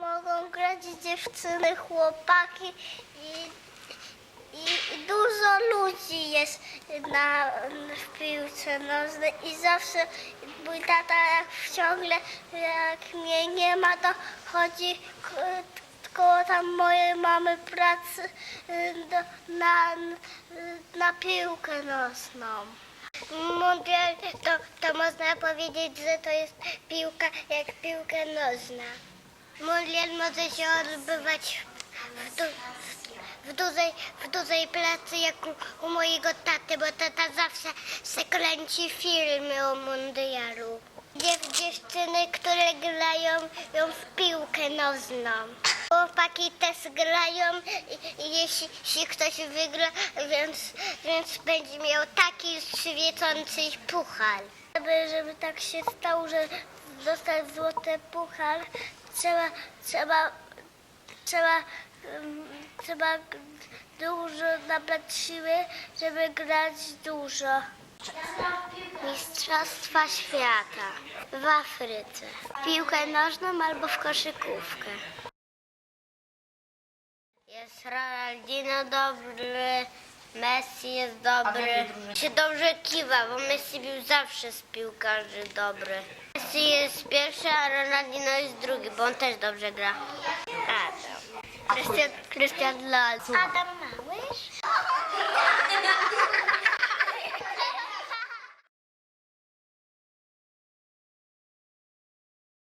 Mogą grać dziewczyny, chłopaki i, i, dużo ludzi jest na, w piłce nożnej i zawsze mój tata jak ciągle jak mnie nie ma, to chodzi ko- koło tam mojej mamy pracy y, do, na, na piłkę nożną. Mundial to, to można powiedzieć, że to jest piłka jak piłka nożna. Mundial może się odbywać w, du, w, dużej, w dużej pracy jak u, u mojego taty, bo tata zawsze se kręci filmy o mundialu. Dziew, dziewczyny, które grają ją w piłkę nożną. Chłopaki też grają i, jeśli, jeśli ktoś wygra, więc, więc będzie miał taki świecący puchar. Żeby, żeby tak się stało, że dostać złoty puchar, trzeba, trzeba, trzeba, trzeba dużo nabrać siły, żeby grać dużo. Mistrzostwa świata w Afryce. Piłkę nożną albo w koszykówkę. Jest Ronaldinho dobry, Messi jest dobry. Się dobrze kiwa, bo Messi był zawsze z piłkarzy dobry. Messi jest pierwszy, a Ronaldinho jest drugi, bo on też dobrze gra. Adam. Krystian, Krystian Lal. Adam Małysz?